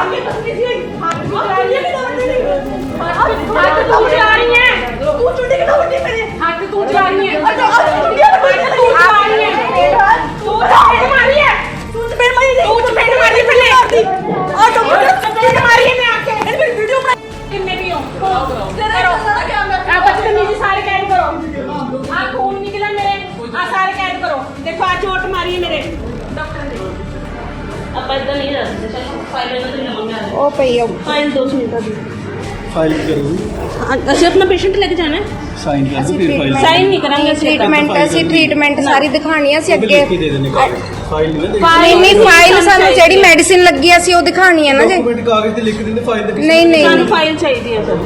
ਮਾਰ ਕੇ ਬਸਤੀ ਸੀ ਹੱਥ ਵੀ ਆਪਾਂ ਇਦਾਂ ਨਹੀਂ ਰਹਿ ਸਕਦੇ ਚਲੋ ਫਾਈਲ ਇਹਨਾਂ ਦੀ ਲਵਾਂਗੇ ਆ ਉਹ ਪਈ ਆ। ਫਾਈਲ 2 ਮਿੰਟਾਂ ਦੀ ਫਾਈਲ ਕਰੋ ਅਸੀਂ ਆਪਣਾ ਪੇਸ਼ੈਂਟ ਲੈ ਕੇ ਜਾਣਾ ਹੈ? ਸਾਈਨ ਕਰ ਦਿਓ ਫਿਰ ਫਾਈਲ ਸਾਈਨ ਨਹੀਂ ਕਰਾਂਗੇ ਅਸੀਂ ਏਦਾਂ। ਟ੍ਰੀਟਮੈਂਟ ਅਸੀਂ ਟ੍ਰੀਟਮੈਂਟ ਸਾਰੀ ਦਿਖਾਣੀ ਆ ਸੀ ਉਹ ਵੀ ਲਿਖ ਕੇ ਦੇ ਅੱਗੇ ਦੇਣੇ ਫਾਈਲ ਨਹੀਂ ਦੇ ਨਹੀਂ ਨਹੀਂ ਫਾਈਲ ਸਾਨੂੰ ਜਿਹੜੀ ਮੈਡੀਸਿਨ ਲੱਗੀ ਆ ਸੀ ਉਹ ਦਿਖਾਣੀ ਆ ਨਾ ਜੀ। ਡਾਕੂਮੈਂਟ ਕਾਗਜ਼ ਤੇ ਲਿਖ ਦਿੰਦੇ ਫਾਈਲ ਦੇ ਨਹੀਂ ਨਹੀਂ। ਸਾਨੂੰ ਫਾਈਲ ਚਾਹੀਦੀ ਹੈ ਸਰ।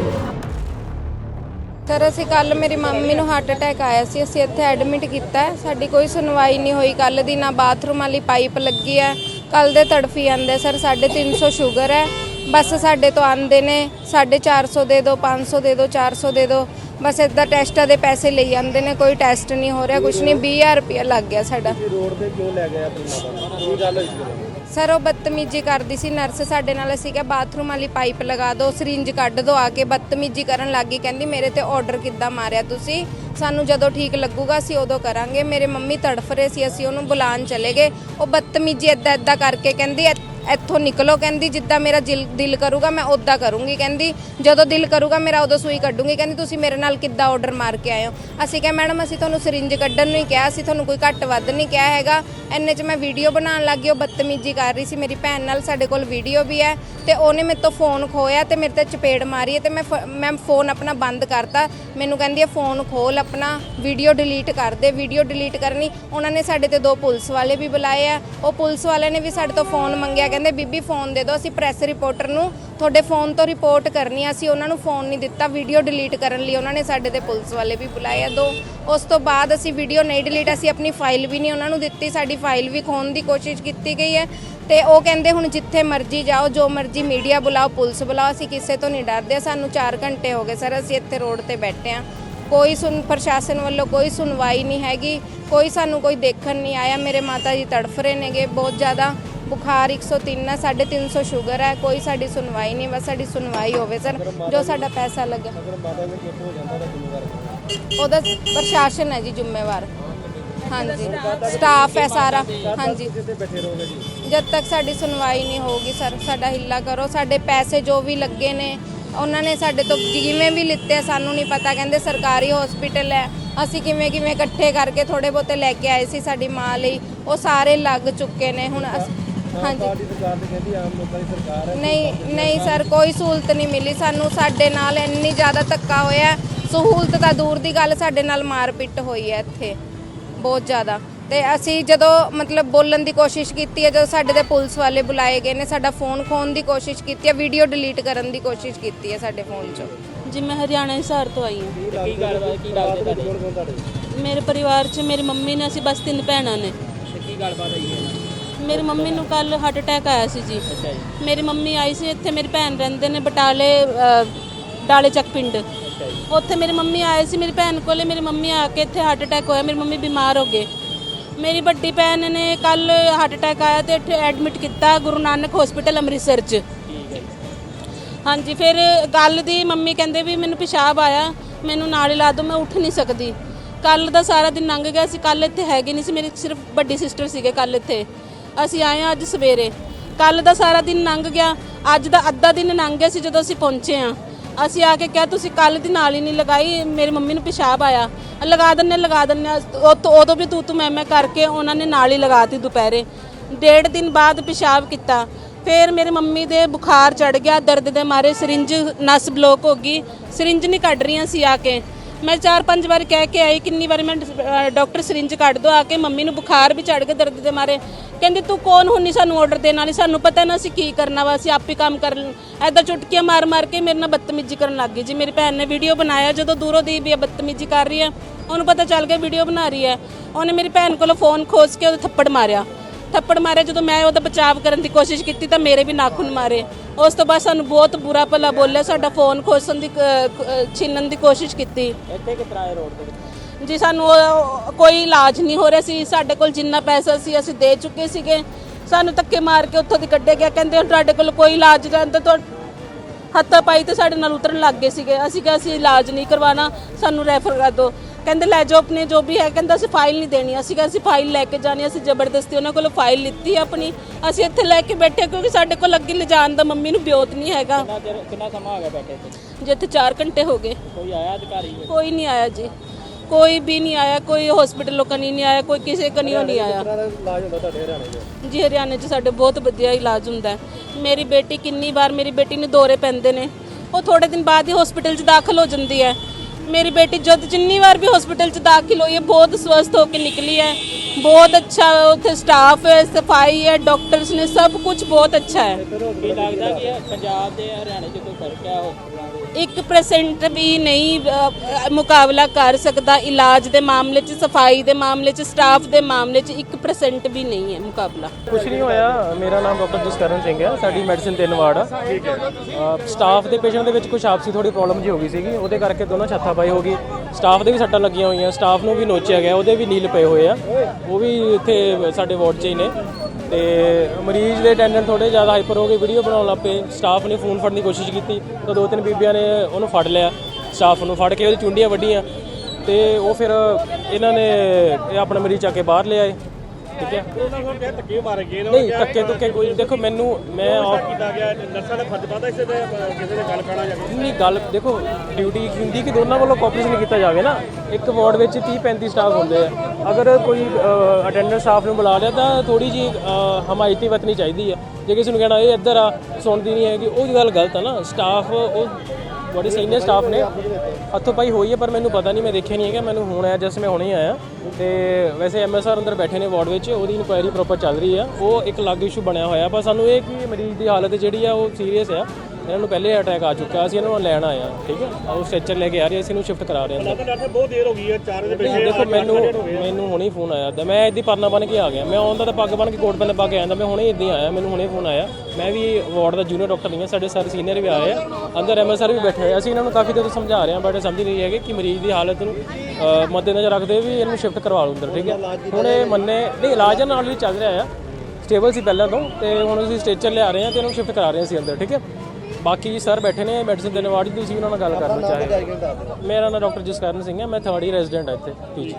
ਸਰ ਅਸੀਂ ਕੱਲ ਮੇਰੀ ਮੰਮੀ ਨੂੰ ਹਾਰਟ ਅਟੈਕ ਆਇਆ ਸੀ ਅਸੀਂ ਇੱਥੇ ਐਡਮਿਟ ਕੀਤਾ ਹੈ। ਸਾਡੀ ਕੋਈ ਸੁਣਵਾਈ ਨਹੀਂ ਹੋਈ ਕੱਲ ਦੀ ਨਾ ਬਾਥਰੂਮ ਵਾਲੀ ਪਾਈਪ ਲੱਗੀ ਹੈ। ਕੱਲ ਦੇ ਤੜਫੀ ਆਂਦੇ ਸਰ 350 ਸ਼ੂਗਰ ਹੈ। ਬਸ ਸਾਡੇ ਤੋਂ ਆਂਦੇ ਨੇ 450 ਦੇ ਦਿਓ 500 ਦੇ ਦਿਓ 400 ਦੇ ਦਿਓ ਬਸ ਇਦਾਂ ਟੈਸਟਾਂ ਦੇ ਪੈਸੇ ਲਈ ਜਾਂਦੇ ਨੇ ਕੋਈ ਟੈਸਟ ਨਹੀਂ ਹੋ ਰਿਹਾ ਕੁਝ ਨਹੀਂ 20000 ਰੁਪਇਆ ਲੱਗ ਗਿਆ ਸਾਡਾ। ਰੋਡ ਤੇ ਕਿਉਂ ਲੈ ਗਏ ਆਪਣੀ ਮਾਤਾ ਕੀ ਗੱਲ ਹੋਈ ਸੀ? ਸਰ ਉਹ ਬਦਤਮੀਜੀ ਕਰਦੀ ਸੀ ਨਰਸ ਸਾਡੇ ਨਾਲ ਅਸੀਂ ਕਿਹਾ ਬਾਥਰੂਮ ਵਾਲੀ ਪਾਈਪ ਲਗਾ ਦਿਓ ਸਰਿੰਜ ਕੱਢ ਦਿਓ ਆ ਕੇ ਬਦਤਮੀਜੀ ਕਰਨ ਲੱਗੀ ਕਹਿੰਦੀ ਮੇਰੇ ਤੇ ਆਰਡਰ ਕਿੱਦਾਂ ਮਾਰਿਆ ਤੁਸੀਂ? ਸਾਨੂੰ ਜਦੋਂ ਠੀਕ ਲੱਗੂਗਾ ਅਸੀਂ ਉਦੋਂ ਕਰਾਂਗੇ। ਮੇਰੇ ਮੰਮੀ ਤੜਫ ਰਹੇ ਸੀ, ਅਸੀਂ ਉਹਨੂੰ ਬੁਲਾਉਣ ਚਲੇ ਗਏ। ਉਹ ਬਦਤਮੀਜੀ ਏਦਾਂ ਏਦਾਂ ਕਰਕੇ ਕਹਿੰਦੀ ਇੱਥੋਂ ਨਿਕਲੋ ਕਹਿੰਦੀ, ਜਿੱਦਾਂ ਮੇਰਾ ਦਿਲ ਦਿਲ ਕਰੂਗਾ ਮੈਂ ਉਦਾਂ ਕਰੂੰਗੀ ਕਹਿੰਦੀ। ਜਦੋਂ ਦਿਲ ਕਰੂਗਾ ਮੇਰਾ ਉਦੋਂ ਸੂਈ ਕੱਢੂੰਗੀ ਕਹਿੰਦੀ, ਤੁਸੀਂ ਮੇਰੇ ਨਾਲ ਕਿੱਦਾਂ ਆਰਡਰ ਮਾਰ ਕੇ ਆਏ ਹੋ? ਅਸੀਂ ਕਿਹਾ, ਮੈਡਮ, ਅਸੀਂ ਤੁਹਾਨੂੰ ਸਰਿੰਜ ਕੱਢਣ ਨੂੰ ਹੀ ਕਿਹਾ, ਅਸੀਂ ਤੁਹਾਨੂੰ ਕੋਈ ਘੱਟ ਵੱਧ ਨਹੀਂ ਕਿਹਾ ਹੈਗਾ। ਇੰਨੇ 'ਚ ਮੈਂ ਵੀਡੀਓ ਬਣਾਉਣ ਲੱਗ ਗਈ ਉਹ ਬਦਤਮੀਜੀ ਕਰ ਰਹੀ ਸੀ। ਮੇਰੀ ਭੈਣ ਨਾਲ ਸਾਡੇ ਕੋਲ ਵੀਡੀਓ ਵੀ ਹੈ ਤੇ ਉਹਨੇ ਮੇਰੇ ਤੋਂ ਫੋਨ ਖੋਇਆ ਤੇ ਮੇਰੇ ਤੇ ਚਪੇੜ ਮਾਰੀ ਹੈ ਤੇ ਮੈਂ ਫ- ਮੈਂ ਫੋਨ ਆਪਣਾ ਬੰਦ ਕਰਤਾ। ਮੈਨੂੰ ਕਹਿੰਦੀ ਹੈ ਫੋਨ ਖੋਲ ਆਪਣਾ ਵੀਡੀਓ ਡਿਲੀਟ ਕਰ ਦੇ ਵੀਡੀਓ ਡਿਲੀਟ ਕਰਨੀ। ਉਹਨਾਂ ਨੇ ਸਾਡੇ ਤੇ ਦੋ ਪੁਲਿਸ ਵਾਲੇ ਵੀ ਬੁਲਾਏ ਆ। ਉਹ ਪੁਲਿਸ ਵਾਲਿਆਂ ਨੇ ਵੀ ਸਾਡੇ ਤੋਂ ਫੋਨ ਮੰਗਿਆ ਕਹਿੰਦੇ, ਬੀਬੀ, ਫੋਨ ਦੇ ਦਿਓ, ਅਸੀਂ ਪ੍ਰੈਸ ਰਿਪੋਰਟਰ ਨੂੰ ਤੁਹਾਡੇ ਫੋਨ ਤੋਂ ਰਿਪੋਰਟ ਕਰਨੀ ਆ। ਅਸੀਂ ਉਹਨਾਂ ਨੂੰ ਫੋਨ ਨਹੀਂ ਦਿੱਤਾ, ਵੀਡੀਓ ਡਿਲੀਟ ਕਰਨ ਲਈ ਉਹਨਾਂ ਨੇ ਸਾਡੇ ਤੇ ਪੁਲਿਸ ਵਾਲੇ ਵੀ ਬੁਲਾਏ ਆ ਦੋ। ਉਸ ਤੋਂ ਬਾਅਦ ਅਸੀਂ ਵੀਡੀਓ ਨਹੀਂ ਡਿਲੀਟ, ਅਸੀਂ ਆਪਣੀ ਫਾਈਲ ਵੀ ਨਹੀਂ ਉਹਨਾਂ ਨੂੰ ਦਿੱਤੀ, ਸਾਡੀ ਫਾਈਲ ਵੀ ਖੋਣ ਦੀ ਕੋਸ਼ਿਸ਼ ਕੀਤੀ ਗਈ ਹੈ। ਤੇ ਉਹ ਕਹਿੰਦੇ, ਹੁਣ ਜਿੱਥੇ ਮਰਜ਼ੀ ਜਾਓ, ਜੋ ਮਰਜ਼ੀ ਮੀਡੀਆ ਬੁਲਾਓ, ਪੁਲਿਸ ਬੁਲਾਓ, ਅਸੀਂ ਕਿਸੇ ਤੋਂ ਨਹੀਂ ਡਰਦੇ, ਸਾਨੂੰ 4 ਘੰਟੇ ਹੋ ਗਏ, ਸਰ, ਅਸੀਂ ਇੱਥੇ ਰੋਡ ਤੇ ਬੈਠੇ ਆ ਕੋਈ ਸੁਣ, ਪ੍ਰਸ਼ਾਸਨ ਵੱਲੋਂ ਕੋਈ ਸੁਣਵਾਈ ਨਹੀਂ ਹੈਗੀ, ਕੋਈ ਸਾਨੂੰ ਕੋਈ ਦੇਖਣ ਨਹੀਂ ਆਇਆ, ਮੇਰੇ ਮਾਤਾ ਜੀ ਤੜਫ ਰਹੇ ਨੇਗੇ, ਬਹੁਤ ਜ਼ਿਆਦਾ ਬੁਖਾਰ 103 ਹੈ 350 ਸ਼ੂਗਰ ਹੈ, ਕੋਈ ਸਾਡੀ ਸੁਣਵਾਈ ਨਹੀਂ, ਬਸ ਸਾਡੀ ਸੁਣਵਾਈ ਹੋਵੇ ਸਰ, ਜੋ ਸਾਡਾ ਪੈਸਾ ਲੱਗੇ। ਅਗਰ ਮਾਤਾ ਦੇ ਕਿੱਥੋਂ ਜਾਂਦਾ ਤਾਂ ਜ਼ਿੰਮੇਵਾਰ ਉਹਦਾ ਪ੍ਰਸ਼ਾਸਨ ਹੈ ਜੀ ਜ਼ਿੰਮੇਵਾਰ। ਹਾਂਜੀ। ਸਟਾਫ ਹੈ ਸਾਰਾ। ਹਾਂਜੀ। ਜਦ ਤੱਕ ਸਾਡੀ ਸੁਣਵਾਈ ਨਹੀਂ ਹੋਊਗੀ ਸਰ, ਸਾਡਾ ਹਿੱਲਾ ਕਰੋ। ਸਾਡੇ ਪੈਸੇ ਜੋ ਵੀ ਲੱਗੇ ਨੇ, ਉਹਨਾਂ ਨੇ ਸਾਡੇ ਤੋਂ ਜਿਵੇਂ ਵੀ ਲਿੱਤੇ, ਸਾਨੂੰ ਨਹੀਂ ਪਤਾ। ਕਹਿੰਦੇ ਸਰਕਾਰੀ ਹਸਪੀਟਲ ਹੈ। ਅਸੀਂ ਕਿਵੇਂ ਕਿਵੇਂ ਇਕੱਠੇ ਕਰਕੇ ਥੋੜੇ ਬਹੁਤੇ ਲੈ ਕੇ ਆਏ ਸੀ ਸਾਡੀ ਮਾਂ ਲਈ। ਉਹ ਸਾਰੇ ਲੱਗ ਚੁੱਕੇ ਨੇ। ਹੁਣ ਹਾਂਜੀ। ਸਾਡੀ ਸਰਕਾਰ ਤੇ ਕਹਿੰਦੀ ਆਮ ਲੋਕਾਂ ਦੀ ਸਰਕਾਰ ਹੈ। ਨਹੀਂ ਨਹੀਂ ਸਰ ਕੋਈ ਸਹੂਲਤ ਨਹੀਂ ਮਿਲੀ ਸਾਨੂੰ। ਸਾਡੇ ਨਾਲ ਇੰਨੀ ਜ਼ਿਆਦਾ ਧੱਕਾ ਹੋਇਆ ਹੈ। ਸਹੂਲਤ ਤਾਂ ਦੂਰ ਦੀ ਗੱਲ ਸਾਡੇ ਨਾਲ ਮਾਰਪਿੱਟ ਹੋਈ ਹੈ ਇੱਥੇ। ਬਹੁਤ ਜ਼ਿਆਦਾ। ਤੇ ਅਸੀਂ ਜਦੋਂ ਮਤਲਬ ਬੋਲਣ ਦੀ ਕੋਸ਼ਿਸ਼ ਕੀਤੀ ਹੈ ਜਦੋਂ ਸਾਡੇ ਤੇ ਪੁਲਿਸ ਵਾਲੇ ਬੁਲਾਏ ਗਏ ਨੇ ਸਾਡਾ ਫੋਨ ਖੋਣ ਦੀ ਕੋਸ਼ਿਸ਼ ਕੀਤੀ ਹੈ ਵੀਡੀਓ ਡਿਲੀਟ ਕਰਨ ਦੀ ਕੋਸ਼ਿਸ਼ ਕੀਤੀ ਹੈ ਸਾਡੇ ਫੋਨ 'ਚੋਂ। ਜੀ ਮੈਂ ਹਰਿਆਣਾ ਹਿਸਾਰ ਤੋਂ ਆਈ ਹਾਂ। ਕੀ ਗੱਲ ਕੀ ਲੱਗਦੇ ਤੁਹਾਡੇ? ਮੇਰੇ ਪਰਿਵਾਰ 'ਚ ਮੇਰੀ ਮੰਮੀ ਨੇ ਅਸੀਂ ਬਸ ਤਿੰਨ ਭੈਣਾਂ ਨੇ। ਤੇ ਕੀ ਗੱਲਬਾਤ ਹੋਈ ਹੈ? ਮੇਰੀ ਮੰਮੀ ਨੂੰ ਕੱਲ ਹਾਰਟ ਅਟੈਕ ਆਇਆ ਸੀ ਜੀ। ਮੇਰੀ ਮੰਮੀ ਆਈ ਸੀ ਇੱਥੇ ਮੇਰੀ ਭੈਣ ਰਹਿੰਦੇ ਨੇ ਬਟਾਲੇ ਡਾਲੇ ਚੱਕ ਪਿੰਡ। ਉੱਥੇ ਮੇਰੀ ਮੰਮੀ ਆਏ ਸੀ ਮੇਰੀ ਭੈਣ ਕੋਲੇ ਮੇਰੀ ਮੰਮੀ ਆ ਕੇ ਇੱਥੇ ਹਾਰਟ ਅਟੈਕ ਹੋਇਆ ਮੇਰੀ ਮੰਮੀ ਬਿਮਾਰ ਹੋ ਗਏ। ਮੇਰੀ ਵੱਡੀ ਭੈਣ ਨੇ ਕੱਲ ਹਾਰਟ ਅਟੈਕ ਆਇਆ ਤੇ ਇੱਥੇ ਐਡਮਿਟ ਕੀਤਾ ਗੁਰੂ ਨਾਨਕ ਹਸਪੀਟਲ ਅੰਮ੍ਰਿਤਸਰ 'ਚ। ਹਾਂਜੀ ਫਿਰ ਗੱਲ ਦੀ ਮੰਮੀ ਕਹਿੰਦੇ ਵੀ ਮੈਨੂੰ ਪਿਸ਼ਾਬ ਆਇਆ ਮੈਨੂੰ ਨਾਲ ਹੀ ਲਾ ਦਿਓ ਮੈਂ ਉੱਠ ਨਹੀਂ ਸਕਦੀ। ਕੱਲ ਦਾ ਸਾਰਾ ਦਿਨ ਲੰਘ ਗਿਆ ਸੀ ਕੱਲ ਇੱਥੇ ਹੈਗੇ ਨਹੀਂ ਸੀ ਮੇਰੀ ਸਿਰਫ ਵੱਡੀ ਸਿਸਟਰ ਸੀਗੇ ਕੱਲ ਇੱਥੇ। ਅਸੀਂ ਆਏ ਹਾਂ ਅੱਜ ਸਵੇਰੇ। ਕੱਲ ਦਾ ਸਾਰਾ ਦਿਨ ਲੰਘ ਗਿਆ। ਅੱਜ ਦਾ ਅੱਧਾ ਦਿਨ ਲੰਘ ਗਿਆ ਸੀ ਜਦੋਂ ਅਸੀਂ ਪਹੁੰਚੇ ਹਾਂ। ਅਸੀਂ ਆ ਕੇ ਕਿਹਾ, ਤੁਸੀਂ ਕੱਲ ਦੀ ਨਾਲ ਹੀ ਨਹੀਂ ਲਗਾਈ, ਮੇਰੀ ਮੰਮੀ ਨੂੰ ਪਿਸ਼ਾਬ ਆਇਆ। ਲਗਾ ਦਿੰਨੇ ਲਗਾ ਦਿੰਨੇ ਉਹ ਤੋਂ- ਉਦੋਂ ਵੀ ਤੂੰ ਤੂੰ ਮੈਂ ਮੈਂ ਕਰਕੇ ਉਹਨਾਂ ਨੇ ਨਾਲ ਹੀ ਲਗਾਤੀ ਦੁਪਹਿਰੇ। ਡੇਢ ਦਿਨ ਬਾਅਦ ਪਿਸ਼ਾਬ ਕੀਤਾ। ਫਿਰ ਮੇਰੇ ਮੰਮੀ ਦੇ ਬੁਖਾਰ ਚੜ ਗਿਆ, ਦਰਦ ਦੇ ਮਾਰੇ, ਸਰਿੰਜ ਨਸ ਬਲੋਕ ਹੋ ਗਈ। ਸਰਿੰਜ ਨਹੀਂ ਕੱਢ ਰਹੀਆਂ ਸੀ ਆ ਕੇ। ਮੈਂ ਚਾਰ ਪੰਜ ਵਾਰ ਕਹਿ ਕੇ ਆਈ, ਕਿੰਨੀ ਵਾਰੀ ਮੈਂ ਡਾਕਟਰ ਸਰਿੰਜ ਕੱਢ ਦੋ, ਆ ਕੇ ਮੰਮੀ ਨੂੰ ਬੁਖਾਰ ਵੀ ਚੜ ਕੇ ਦਰਦ ਦੇ ਮਾਰੇ। ਕਹਿੰਦੀ, ਤੂੰ ਕੌਣ ਹੁੰਨੀ ਸਾਨੂੰ ਆਰਡਰ ਦੇਣ ਵਾਲੀ? ਸਾਨੂੰ ਪਤਾ ਨਾ ਅਸੀਂ ਕੀ ਕਰਨਾ ਵਾ, ਅਸੀਂ ਆਪ ਹੀ ਕੰਮ ਕਰ ਐਦਾਂ ਚੁਟਕੀਆਂ ਮਾਰ ਮਾਰ ਕੇ ਮੇਰੇ ਨਾਲ ਬਦਤਮੀਜ਼ੀ ਕਰਨ ਲੱਗ ਗਈ ਜੀ। ਮੇਰੀ ਭੈਣ ਨੇ ਵੀਡੀਓ ਬਣਾਇਆ, ਜਦੋਂ ਦੂਰੋਂ ਦੀ ਵੀ ਬਦਤਮੀਜ਼ੀ ਕਰ ਰਹੀ ਹੈ, ਉਹਨੂੰ ਪਤਾ ਚੱਲ ਗਿਆ ਵੀਡੀਓ ਬਣਾ ਰਹੀ ਹੈ। ਉਹਨੇ ਮੇਰੀ ਭੈਣ ਕੋਲੋਂ ਫੋਨ ਖੋਸ ਕੇ ਉਹਦੇ ਥੱਪੜ ਮਾਰਿਆ। ਥੱਪੜ ਮਾਰਿਆ। ਜਦੋਂ ਮੈਂ ਉਹਦਾ ਬਚਾਅ ਕਰਨ ਦੀ ਕੋਸ਼ਿਸ਼ ਕੀਤੀ ਤਾਂ ਮੇਰੇ ਵੀ ਨਾਖੂਨ ਮਾਰੇ। ਉਸ ਤੋਂ ਬਾਅਦ ਸਾਨੂੰ ਬਹੁਤ ਬੁਰਾ ਭਲਾ ਬੋਲਿਆ ਸਾਡਾ ਫੋਨ ਖੋਸਣ ਦੀ ਛੀਨਣ ਦੀ ਕੋਸ਼ਿਸ਼ ਕੀਤੀ। ਇੱਥੇ ਕਿਤਰਾ ਹੈ ਰੋਡ ਤੇ ਜੀ ਸਾਨੂੰ ਕੋਈ ਇਲਾਜ ਨਹੀਂ ਹੋ ਰਿਹਾ ਸੀ। ਸਾਡੇ ਕੋਲ ਜਿੰਨਾ ਪੈਸਾ ਸੀ ਅਸੀਂ ਦੇ ਚੁੱਕੇ ਸੀਗੇ। ਸਾਨੂੰ ਧੱਕੇ ਮਾਰ ਕੇ ਉੱਥੋਂ ਦੀ ਕੱਢਿਆ ਗਿਆ। ਕਹਿੰਦੇ ਹੁਣ ਤੁਹਾਡੇ ਕੋਲ ਕੋਈ ਇਲਾਜ ਨਹੀਂ ਤਾਂ ਹੱਥਾਂ ਪਾਈ ਤੇ ਸਾਡੇ ਨਾਲ ਉਤਰਨ ਲੱਗ ਗਏ ਸੀਗੇ। ਅਸੀਂ ਕਿਹਾ ਅਸੀਂ ਇਲਾਜ ਨਹੀਂ ਕਰਵਾਉਣਾ ਸਾਨੂੰ ਰੈਫਰ ਕਰ ਦਿਓ। ਕਹਿੰਦੇ ਲੈ ਜਾਓ ਆਪਣੇ ਜੋ ਵੀ ਹੈ ਕਹਿੰਦਾ ਅਸੀਂ ਫਾਈਲ ਨਹੀਂ ਦੇਣੀ। ਅਸੀਂ ਕਿਹਾ ਅਸੀਂ ਫਾਈਲ ਲੈ ਕੇ ਜਾਣੀ ਅਸੀਂ ਜ਼ਬਰਦਸਤੀ ਉਹਨਾਂ ਕੋਲੋਂ ਫਾਈਲ ਲਿੱਤੀ ਆਪਣੀ। ਅਸੀਂ ਇੱਥੇ ਲੈ ਕੇ ਬੈਠੇ ਕਿਉਂਕਿ ਸਾਡੇ ਕੋਲ ਅੱਗੇ ਲਿਜਾਣ ਦਾ ਮੰਮੀ ਨੂੰ ਬਿਓਤ ਨਹੀਂ ਹੈਗਾ। ਕਿੰਨਾ ਚਿਰ ਕਿੰਨਾ ਸਮਾਂ ਹੋ ਗਿਆ ਬੈਠੇ ਤੇ ਜਿੱਥੇ 4 ਘੰਟੇ ਹੋ ਗਏ। ਕੋਈ ਆਇਆ ਅਧਿਕਾਰੀ ਕੋਈ? ਨਹੀਂ ਆਇਆ ਜੀ। ਕੋਈ ਵੀ ਨਹੀਂ ਆਇਆ ਕੋਈ ਹਸਪੀਟਲ ਲੋਕਾਂ ਨਹੀਂ ਆਇਆ ਕੋਈ ਕਿਸੇ ਕਨੀਓ ਨਹੀਂ ਆਇਆ। ਇਲਾਜ ਹੁੰਦਾ ਤੁਹਾਡੇ ਹਰਿਆਣੇ 'ਚ ਜੀ ਹਰਿਆਣੇ 'ਚ ਸਾਡੇ ਬਹੁਤ ਵਧੀਆ ਇਲਾਜ ਹੁੰਦਾ ਹੈ। ਮੇਰੀ ਬੇਟੀ ਕਿੰਨੀ ਵਾਰ ਮੇਰੀ ਬੇਟੀ ਨੂੰ ਦੌਰੇ ਪੈਂਦੇ ਨੇ। ਉਹ ਥੋੜੇ ਦਿਨ ਬਾਅਦ ਹੀ ਹਸਪੀਟਲ 'ਚ ਦਾਖਲ ਹੋ ਜਾਂਦੀ ਹੈ। ਮੇਰੀ ਬੇਟੀ ਜਦ ਜਿੰਨੀ ਵਾਰ ਵੀ ਹਸਪੀਟਲ 'ਚ ਦਾਖਲ ਹੋਈ ਹੈ, ਬਹੁਤ ਸਵਸਥ ਹੋ ਕੇ ਨਿਕਲੀ ਹੈ। ਬਹੁਤ ਅੱਛਾ ਉੱਥੇ ਸਟਾਫ ਹੈ, ਸਫ਼ਾਈ ਹੈ ਡਾਕਟਰਸ ਨੇ ਸਭ ਕੁਝ ਬਹੁਤ ਅੱਛਾ ਹੈ। ਲੱਗਦਾ ਕਿ ਪੰਜਾਬ ਤੇ ਹਰਿਆਣੇ 'ਚ ਕੋਈ ਫ਼ਰਕ ਹੈ ਹਸਪਤਾਲਾਂ ਦੇ 1% ਵੀ ਨਹੀਂ ਅ, ਮੁਕਾਬਲਾ ਕਰ ਸਕਦਾ। ਇਲਾਜ ਦੇ ਮਾਮਲੇ 'ਚ ਸਫ਼ਾਈ ਦੇ ਮਾਮਲੇ 'ਚ ਸਟਾਫ ਦੇ ਮਾਮਲੇ 'ਚ 1% ਵੀ ਨਹੀਂ ਹੈ ਮੁਕਾਬਲਾ। ਕੁਛ ਨਹੀਂ ਹੋਇਆ। ਮੇਰਾ ਨਾਮ ਡਾਕਟਰ ਜਸਕਰਨ ਸਿੰਘ ਹੈ। ਸਾਡੀ ਮੈਡੀਸਿਨ ਤਿੰਨ ਵਾਰਡ ਆ। ਠੀਕ ਹੈ ਸਟਾਫ ਦੇ ਪੇਸ਼ੈਂਟ ਦੇ ਵਿੱਚ ਕੁਝ ਆਪਸੀ ਥੋੜੀ ਪ੍ਰੋਬਲਮ ਜੀ ਹੋ ਗਈ ਸੀਗੀ। ਉਹਦੇ ਕਰਕੇ ਦੋਨੋਂ ਛੱਤਾਂ ਪਾਈ ਹੋ ਗਈ। ਸਟਾਫ ਦੇ ਵੀ ਸੱਟਾਂ ਲੱਗੀਆਂ ਹੋਈਆਂ। ਸਟਾਫ ਨੂੰ ਵੀ ਨੋਚਿਆ ਗਿਆ। ਉਹਦੇ ਵੀ ਨੀਲ ਪਏ ਹੋਏ ਆ। ਉਹ ਵੀ ਇੱਥੇ ਸਾਡੇ ਵਾਰਡ 'ਚ ਹੀ ਨੇ। ਤੇ ਮਰੀਜ਼ ਦੇ ਅਟੈਂਡੈਂਟ ਥੋੜੇ ਜ਼ਿਆਦਾ ਹਾਈਪਰ ਹੋ ਗਏ। ਵੀਡੀਓ ਬਣਾਉਣ ਲੱਗ ਪਏ। ਸਟਾਫ ਨੇ ਫੋਨ ਫੜਨ ਦੀ ਕੋਸ਼ਿਸ਼ ਕੀਤੀ। ਤਾਂ ਦੋ ਤਿੰਨ ਬੀਬੀਆਂ ਨੇ ਉਹਨੂੰ ਫੜ ਲਿਆ। ਸਟਾਫ ਨੂੰ ਫੜ ਕੇ ਉਹਦੀ ਚੁੰਡੀਆਂ ਵੱਢੀਆਂ। ਤੇ ਉਹ ਫਿਰ ਇਹਨਾਂ ਨੇ ਇਹ ਆਪਣਾ ਮਰੀਜ਼ ਚੱਕ ਕੇ ਬਾਹਰ ਲਿਆਏ। ਠੀਕ ਹੈ। ਉਹਨਾਂ ਕੋਲ ਕਿਹਾ ਧੱਕੇ ਮਾਰੇ ਗਏ ਨਹੀਂ ਧੱਕੇ ਧੁੱਕੇ ਕੋਈ ਦੇਖੋ ਮੈਨੂੰ ਮੈਂ ਆਪ- ਕੀਤਾ ਗਿਆ ਨਰਸਾਂ ਦਾ ਫਰਜ਼ ਪਾਦਾ ਇਸੇ ਤੇ ਕਿਸੇ ਦੇ ਗੱਲ ਪੈਣਾ ਜਾਂ ਨਹੀਂ ਗੱਲ ਦੇਖੋ ਡਿਊਟੀ ਹੁੰਦੀ ਕਿ ਦੋਨਾਂ ਵੱਲੋਂ ਕੋਆਪਰੇਸ਼ਨ ਕੀਤਾ ਜਾਵੇ ਨਾ। ਇੱਕ ਵਾਰਡ ਵਿੱਚ 30 35 ਸਟਾਫ ਹੁੰਦੇ ਆ। ਅਗਰ ਕੋਈ ਅਟੈਂਡੈਂਟ ਸਟਾਫ ਨੂੰ ਬੁਲਾ ਲਿਆ ਤਾਂ ਥੋੜੀ ਜੀ ਹਮਾਇਤੀ ਵਰਤਣੀ ਚਾਹੀਦੀ ਹੈ। ਜੇ ਕਿਸੇ ਨੂੰ ਕਹਿਣਾ ਇਹ ਇੱਧਰ ਆ ਸੁਣਦੀ ਨਹੀਂ ਹੈਗੀ ਉਹ ਗੱਲ ਗਲਤ ਹੈ ਨਾ। ਸਟਾਫ ਉਹ ਬੜੀ ਸੀਨੀਅਰ ਸਟਾਫ ਨੇ। ਹੱਥੋਂ ਪਾਈ ਹੋਈ ਹੈ, ਪਰ ਮੈਨੂੰ ਪਤਾ ਨਹੀਂ, ਮੈਂ ਦੇਖਿਆ ਨਹੀਂ ਹੈਗਾ। ਮੈਨੂੰ ਹੁਣ ਆਇਆ ਜਸ ਮੈਂ ਹੁਣੇ ਆਇਆ। ਤੇ ਵੈਸੇ ਐਮਐਸਆਰ ਅੰਦਰ ਬੈਠੇ ਨੇ ਵਾਰਡ ਵਿੱਚ, ਉਹਦੀ ਇਨਕੁਆਇਰੀ ਪ੍ਰੋਪਰ ਚੱਲ ਰਹੀ ਆ। ਉਹ ਇੱਕ ਅਲੱਗ ਇਸ਼ੂ ਬਣਿਆ ਹੋਇਆ। ਪਰ ਸਾਨੂੰ ਇਹ ਕਿ ਮਰੀਜ਼ ਦੀ ਹਾਲਤ ਜਿਹੜੀ ਆ, ਉਹ ਸੀਰੀਅਸ ਆ। ਇਹਨਾਂ ਨੂੰ ਪਹਿਲੇ ਅਟੈਕ ਆ ਚੁੱਕਾ ਅਸੀਂ ਇਹਨਾਂ ਨੂੰ ਲੈਣ ਆਏ ਆ ਠੀਕ ਹੈ ਉਹ ਸਟ੍ਰੈਚਰ ਲੈ ਕੇ ਆ ਰਹੇ ਅਸੀਂ ਇਹਨੂੰ ਸ਼ਿਫਟ ਕਰਾ ਰਹੇ ਹਾਂ ਡਾਕਟਰ ਬਹੁਤ ਦੇਰ ਹੋ ਗਈ ਹੈ 4 ਵਜੇ ਨਹੀਂ, ਦੇਖੋ ਮੈਨੂੰ ਮੈਨੂੰ ਹੁਣੇ ਫੋਨ ਆਇਆ ਤਾਂ ਮੈਂ ਇੱਦੀ ਪਰਨਾ ਬਣ ਕੇ ਆ ਗਿਆ। ਮੈਂ ਆਉਂਦਾ ਤਾਂ ਪੱਗ ਬਣ ਕੇ ਕੋਟ ਪੈਨ ਪਾ ਕੇ ਆਇਆ ਮੈਂ ਹੁਣੇ ਇੱਦਾਂ ਆਇਆ ਮੈਨੂੰ ਹੁਣੇ ਫੋਨ ਆਇਆ। ਮੈਂ ਵੀ ਵਾਰਡ ਦਾ ਜੂਨੀਅਰ ਡਾਕਟਰ ਨਹੀਂ ਹਾਂ ਸਾਡੇ ਸਰ ਸੀਨੀਅਰ ਵੀ ਆਏ ਆ। ਅੰਦਰ ਐਮਐਸਆਰ ਵੀ ਬੈਠੇ ਹੋਏ ਆ। ਅਸੀਂ ਇਹਨਾਂ ਨੂੰ ਕਾਫੀ ਦੇਰ ਤੋਂ ਸਮਝਾ ਰਹੇ ਹਾਂ ਬਟ ਸਮਝ ਨਹੀਂ ਹੈਗੇ ਕਿ ਮਰੀਜ਼ ਦੀ ਹਾਲਤ ਨੂੰ ਮੱਦੇਨਜ਼ਰ ਰੱਖਦੇ ਵੀ ਇਹਨੂੰ ਸ਼ਿਫਟ ਕਰਵਾ ਲਓ ਅੰਦਰ ਠੀਕ ਹੈ ਹੁਣ ਇਹ ਮੰਨੇ ਨਹੀਂ ਇਲਾਜ ਨਾਲ ਵੀ ਚੱਲ ਰਿਹਾ ਆ। ਸਟੇਬਲ ਸੀ ਪਹਿਲਾਂ ਤੋਂ ਤੇ ਹੁਣ ਅਸੀਂ ਸਟੇਚਰ ਲਿਆ ਰਹੇ ਹਾਂ ਤੇ ਇਹਨੂੰ ਸ਼ਿਫਟ ਕਰਾ ਰਹੇ ਹਾਂ ਅਸੀਂ ਅੰਦਰ ਠੀਕ ਹੈ ਬਾਕੀ ਸਰ ਬੈਠੇ ਨੇ ਮੈਡੀਸਿਨ ਦੇਣ ਵਾਲੀ ਤੁਸੀਂ ਉਹਨਾਂ ਨਾਲ ਗੱਲ ਕਰਨਾ ਚਾਹੇ। ਮੇਰਾ ਨਾਮ ਡਾਕਟਰ ਜਸਕਰਨ ਸਿੰਘ ਹੈ ਮੈਂ 3rd ਈਅਰ ਰੈਜ਼ੀਡੈਂਟ ਹਾਂ ਇੱਥੇ ਪੀਜੀ